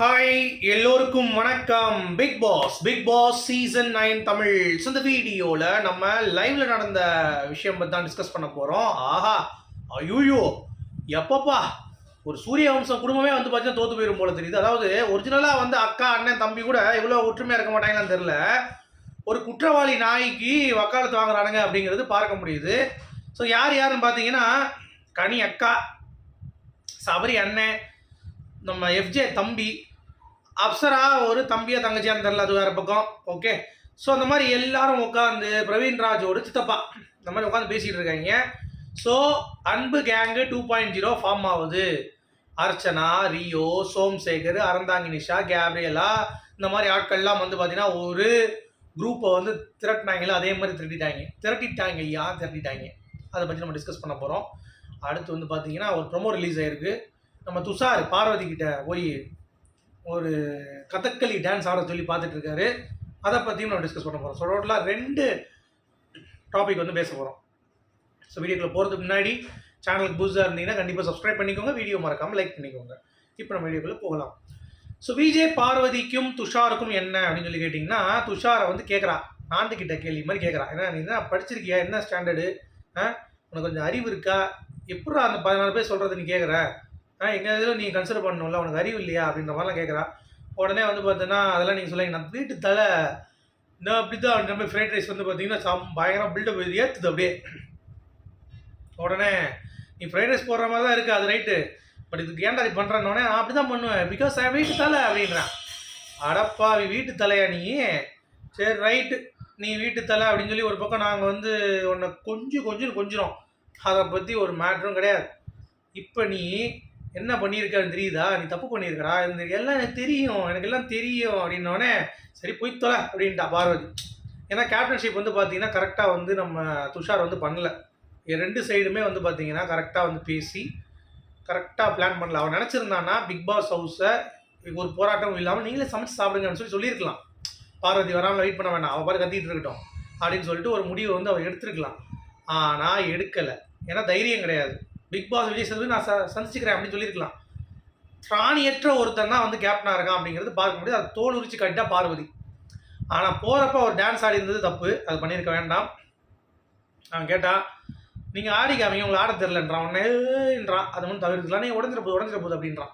Hi எல்லோருக்கும் வணக்கம். Bigg Boss Bigg Boss season nine Tamil so இந்த வீடியோவில் நம்ம லைவ்ல நடந்த விஷயம் பற்றி தான் டிஸ்கஸ் பண்ண போகிறோம் ஆஹா ஐயோயோ எப்பப்பா ஒரு சூரிய வம்சம் குடும்பமே வந்து பார்த்தீங்கன்னா தோத்து போயிடும் போல தெரியுது. அதாவது ஒரிஜினலாக வந்து அக்கா அண்ணன் தம்பி கூட இவ்வளோ ஒற்றுமையாக இருக்க மாட்டாங்களான்னு தெரில ஒரு குற்றவாளி நாய்க்கு வக்காலத்து வாங்குறானுங்க அப்படிங்கிறது பார்க்க முடியுது. ஸோ யார் யாருன்னு பார்த்தீங்கன்னா கனி அக்கா சபரி அண்ணன் நம்ம எஃப்ஜே தம்பி அப்சரா ஒரு தம்பியா தங்கச்சியான்னு தெரில அது வேற பக்கம். ஓகே ஸோ அந்த மாதிரி எல்லாரும் உட்காந்து பிரவீன் ராஜோட சித்தப்பா. இந்த மாதிரி உட்காந்து பேசிகிட்டு இருக்காங்க. So Anbu gang two point zero form ஆகுது. அர்ச்சனா ரியோ சோம்சேகர் அறந்தாங்கி நிஷா கேப்ரியலா இந்த மாதிரி ஆட்கள்லாம் வந்து பார்த்தீங்கன்னா ஒரு குரூப்பை வந்து திரட்டினாங்களோ அதே மாதிரி திரட்டிட்டாங்க. திரட்டிட்டாங்க ஐயா திரட்டிட்டாங்க. அதை பற்றி நம்ம டிஸ்கஸ் பண்ண போகிறோம் அடுத்து வந்து பார்த்தீங்கன்னா ஒரு ப்ரொமோ ரிலீஸ் ஆயிருக்கு. நம்ம துஷார் பார்வதி கிட்ட போய் ஒரு கதக்களி டான்ஸ் ஆட சொல்லி பார்த்துட்டு இருக்காரு அதை பற்றியும் நம்ம டிஸ்கஸ் பண்ண போகிறோம் ஸோ டோட்டலாக ரெண்டு டாபிக் வந்து பேச போகிறோம் ஸோ வீடியோக்குள்ளே போகிறதுக்கு முன்னாடி சேனலுக்கு புதுசாக இருந்தீங்கன்னா கண்டிப்பாக சப்ஸ்கிரைப் பண்ணிக்கோங்க. வீடியோ மறக்காமல் லைக் பண்ணிக்கோங்க. இப்போ நம்ம வீடியோக்குள்ளே போகலாம். ஸோ விஜய் பார்வதிக்கும் துஷாருக்கும் என்ன அப்படின்னு சொல்லி கேட்டிங்கன்னா துஷாரை வந்து கேட்குறா நாந்து கிட்ட கேள்வி மாதிரி கேட்குறா ஏன்னா நீ என்ன படிச்சிருக்கியா? என்ன ஸ்டாண்டர்டு ஆ? உனக்கு கொஞ்சம் அறிவு இருக்கா? எப்படா அந்த பதினாலு பேர் சொல்கிறது நீ கேட்குற ஆ எங்கள் இதில் நீ கன்சிடர் பண்ணணும்ல உனக்கு அறிவு இல்லையா அப்படின்ற மாதிரிலாம் கேட்குறா உடனே வந்து பார்த்தீங்கன்னா அதெல்லாம் நீங்கள் சொல்லுங்க. நான் வீட்டு தலை நான் அப்படி தான் நம்ம ஃப்ரைட் ரைஸ் வந்து பார்த்தீங்கன்னா சம் பயங்கரம் பில்டப் ஏற்றுது அப்படியே. உடனே நீ ஃப்ரைட் ரைஸ் போடுற மாதிரி தான் இருக்குது அது ரைட்டு பட் இதுக்கு ஏன்டா இது பண்ணுறேன்னொடனே நான் அப்படி தான் பண்ணுவேன் பிகாஸ் வீட்டு தலை அப்படின்றான் அடப்பா வீட்டு தலையா நீ? சரி ரைட்டு நீ வீட்டு தலை அப்படின்னு சொல்லி ஒரு பக்கம் நாங்கள் வந்து உன்னை கொஞ்சம் கொஞ்சம் கொஞ்சிரும் அதை பற்றி ஒரு மேட்ரும் கிடையாது. இப்போ நீ என்ன பண்ணியிருக்கான்னு தெரியுதா? நீ தப்பு பண்ணியிருக்கடா. இந்த எல்லாம் எனக்கு தெரியும். எனக்கு எல்லாம் தெரியும் அப்படின்னோடனே சரி போய் தொலை அப்படின்ட்டா பார்வதி. ஏன்னா கேப்டன்ஷிப் வந்து பார்த்தீங்கன்னா கரெக்டாக வந்து நம்ம துஷார் வந்து பண்ணல. ரெண்டு சைடுமே வந்து பார்த்தீங்கன்னா கரெக்டாக வந்து பேசி கரெக்டாக பிளான் பண்ணல. அவன் நினச்சிருந்தான்னா பிக் பாஸ் ஹவுஸை ஒரு போராட்டம் இல்லாமல் நீங்களே சமைச்சு சாப்பிடுங்கன்னு சொல்லி சொல்லியிருக்கலாம். பார்வதி வராமல் வெயிட் பண்ண வேண்டாம் அவள் பாரு கத்திட்டு இருக்கட்டும் அப்படின்னு சொல்லிட்டு ஒரு முடிவை வந்து அவள் எடுத்திருக்கலாம். ஆனால் எடுக்கலை. ஏன்னா தைரியம் கிடையாது. பிக் பாஸ் விஜய் சேதுபதி நான் ச சந்திச்சுக்கிறேன் அப்படின்னு சொல்லியிருக்கலாம். திராணியற்ற ஒருத்தன் தான் வந்து கேப்டனாக இருக்கான் அப்படிங்கிறது பார்க்க முடியாது. அது தோல் உரிச்சு கட்டிட்டா பார்வதி. ஆனால் போகிறப்ப அவர் டான்ஸ் ஆடி இருந்தது தப்பு. அது பண்ணியிருக்க வேண்டாம். அவன் கேட்டான் நீங்கள் ஆடி காமிங்க உங்களை ஆட தெரிலன்றான் உடனேன்றான் அது வந்து தவிர்க்கலாம் நீ உடஞ்சிட போகுது உடஞ்சிட போகுது அப்படின்றான்.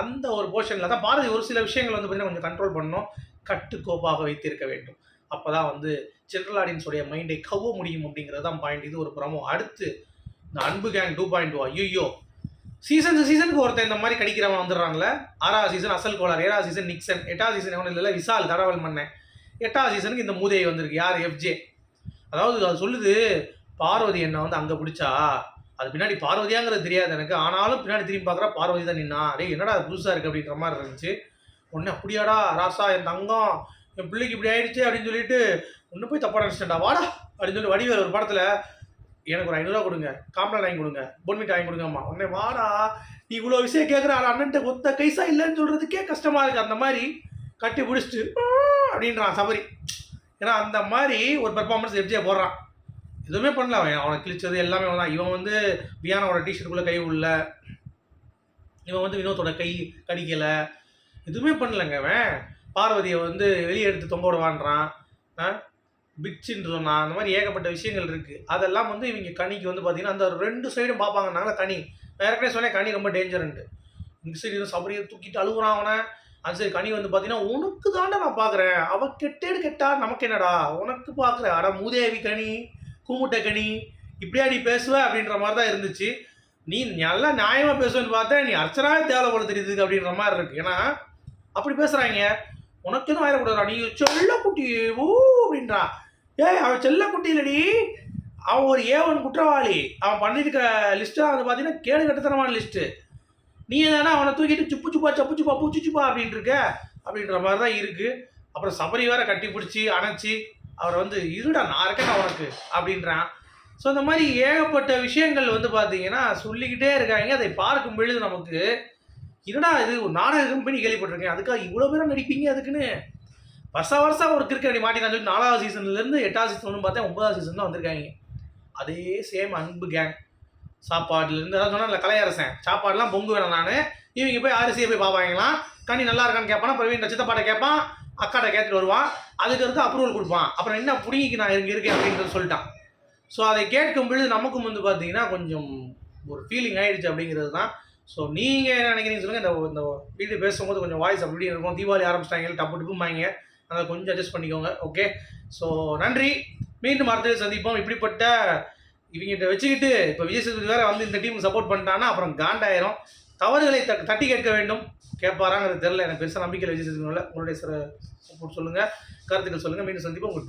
அந்த ஒரு போர்ஷனில் தான் பாரதி ஒரு சில விஷயங்கள் வந்து பார்த்தீங்கன்னா கொஞ்சம் கண்ட்ரோல் பண்ணணும். கட்டுக்கோப்பாக வைத்திருக்க வேண்டும். அப்போ தான் வந்து ஜென்ரல் ஆடியன்ஸோடைய மைண்டை கவ்வ முடியும் அப்படிங்கிறது தான் பாயிண்ட் இது ஒரு ப்ரமோ அடுத்து இந்த Anbu gang two point two ஐயோ சீசன் சீசனுக்கு ஒருத்தன் இந்த மாதிரி கடிக்கிறவன் வந்துடுறாங்களே ஆறாவது சீசன் அசல் கோளார் ஏழாவது சீசன் நிக்சன் எட்டாவது சீசன் எவனும் இல்லை விசால் தடவல் மன்னன். எட்டாவது சீசனுக்கு இந்த மூதையை வந்திருக்கு. யார்? எஃப்ஜே அதாவது அது சொல்லுது பார்வதி என்ன வந்து அங்கே பிடிச்சா? அது பின்னாடி பார்வதியாங்கிறது தெரியாது எனக்கு. ஆனாலும் பின்னாடி திரும்பி பார்க்குறா பார்வதி தான் நின்னா. டேய் என்னடா புதுசாக இருக்குது அப்படின்ற மாதிரி இருந்துச்சு. உடனே அப்படியாடா ராசா என் தங்கம் என் பிள்ளைக்கு இப்படி ஆயிடுச்சு அப்படின்னு சொல்லிட்டு ஒன்று போய் தப்பா நினச்சிட்டா வாடா அப்படின்னு சொல்லி வடிவேல் ஒரு படத்தில் எனக்கு ஒரு ஐநூறுரூவா கொடுங்க. காம்ப்ளான் வாங்கி கொடுங்க. பொன்மிட் வாங்கி கொடுங்கம்மா. உடனே வாடா நீ இவ்வளோ விஷயம் கேட்குற அண்ணன்ட்ட ஒத்த கைசா இல்லைன்னு சொல்கிறதுக்கே கஷ்டமாக இருக்குது அந்த மாதிரி கட்டி பிடிச்சிட்டு அப்படின்றான் சபரி. ஏன்னா அந்த மாதிரி ஒரு பெர்ஃபார்மன்ஸ் எஃப்ஜே போடுறான். எதுவுமே பண்ணல அவன். அவனை கிழிச்சது எல்லாமே தான் இவன் வந்து வியானோட டிஷர்ட்டுக்குள்ளே கை உள்ள இவன் வந்து வினோத்தோட கை கடிக்கலை. எதுவுமே பண்ணலங்க அவன். பார்வதியை வந்து வெளியே எடுத்து தொங்க விடுவான்றான். ஆ பிச்சுன்னு அந்த மாதிரி ஏகப்பட்ட விஷயங்கள் இருக்குது அதெல்லாம் வந்து இவங்க கனிக்கு வந்து பார்த்தீங்கன்னா அந்த ரெண்டு சைடும் பார்ப்பாங்கனால கனி. நான் ஏற்கனவே சொன்னேன் கனி ரொம்ப டேஞ்சர்ன்ட்டு இந்த சைடு வந்து சபரியை தூக்கிட்டு அழுகுறான் அவனை. அந்த சரி கனி வந்து பார்த்தீங்கன்னா உனக்கு தாண்டா நான் பார்க்குறேன் அவள் கெட்டேடு கெட்டா நமக்கு என்னடா? உனக்கு பார்க்குறேன் அட மூதேவி கனி கூமுட்டை கனி இப்படியா நீ பேசுவ? அப்படின்ற மாதிரி தான் இருந்துச்சு. நீ நல்லா நியாயமாக பேசுவேன்னு பார்த்தா நீ அர்ச்சனாவே தேவை போல தெரியுது அப்படின்ற மாதிரி இருக்கு. ஏன்னா அப்படி பேசுகிறாங்க உனக்கு எதுவும் ஆயிடக்கூடாதா நீ சொல்ல குட்டி. ஓ அப்படின்றா. ஏய் அவன் செல்லக்குட்டி இல்லடி. அவன் ஒரு ஏவன் குற்றவாளி. அவன் பண்ணியிருக்க லிஸ்ட்டு வந்து பார்த்தீங்கன்னா கேடு கட்டத்தனமான லிஸ்ட்டு நீ தானே அவனை தூக்கிட்டு சுப்பு சுப்பா சப்பு சுப்பா பூச்சி சுப்பா அப்படின்ட்டு இருக்க அப்படின்ற மாதிரி தான் இருக்குது அப்புறம் சபரி வேற கட்டி பிடிச்சி அணைச்சி அவரை வந்து இருடா நான் இருக்கேன் உனக்கு அப்படின்றான். ஸோ இந்த மாதிரி ஏகப்பட்ட விஷயங்கள் வந்து பார்த்தீங்கன்னா சொல்லிக்கிட்டே இருக்காங்க. அதை பார்க்கும் பொழுது நமக்கு என்னடா இது நாடக கம்பெனி கேள்விப்பட்டிருக்கேன். அதுக்காக இவ்வளோ பேரும் நடிப்பீங்க அதுக்குன்னு? வருஷம் வருஷம் ஒரு கிரிக்கெட் அடி மாட்டினான்னு சொல்லி நாலாவது சீசன்லேருந்து எட்டாவது சீசன் பார்த்தா ஒன்பதாவது சீசன் தான் வந்திருக்காங்க. அதே சேம் அன்பு கேங் சாப்பாடுலேருந்து அதான் இல்லை கலையரசன். சாப்பாடுலாம் பொங்கு வேணும் நான்? இவங்க போய் அரிசியை போய் பார்ப்பாங்களாம் கனி நல்லா இருக்கான்னு கேட்பானா? பிரவீன் சித்தப்பாட்ட கேட்பான். அக்காட்ட கேட்டுட்டு வருவான். அதுக்கு அடுத்து அப்ரூவல் கொடுப்பான். அப்புறம் என்ன புடிங்கிக்கு நான் இங்கே இருக்கேன் அப்படின்றது சொல்லிட்டான். ஸோ அதை கேட்கும் பொழுது நமக்கும் வந்து பார்த்தீங்கன்னா கொஞ்சம் ஒரு ஃபீலிங் ஆகிடுச்சு அப்படிங்கிறது தான். ஸோ நீங்கள் என்ன நினைக்கிறீங்க சொல்லுங்கள் இந்த இந்த வீடியோ பேசும்போது கொஞ்சம் வாய்ஸ் அப்படி இருக்கும். தீபாவளி ஆரம்பிச்சிட்டாங்க டப்பு டப்புமாங்க அதை கொஞ்சம் அட்ஜஸ்ட் பண்ணிக்கோங்க ஓகே ஸோ நன்றி. மீண்டும் அடுத்தது சந்திப்போம். இப்படிப்பட்ட இவங்கிட்ட வச்சுக்கிட்டு இப்போ விஜய் சேதுபதி வேற வந்து இந்த டீமுக்கு சப்போர்ட் பண்ணிட்டான்னா அப்புறம் காண்டாயிரும். தவறுகளை த தட்டி கேட்க வேண்டும். கேட்பாராங்கிறது தெரியல. எனக்கு பெருசாக நம்பிக்கை விஜய் சேதுபதி உங்களுடைய சில சப்போர்ட் சொல்லுங்கள் கருத்துக்கள் சொல்லுங்கள் மீண்டும் சந்திப்போம். உங்களுக்கு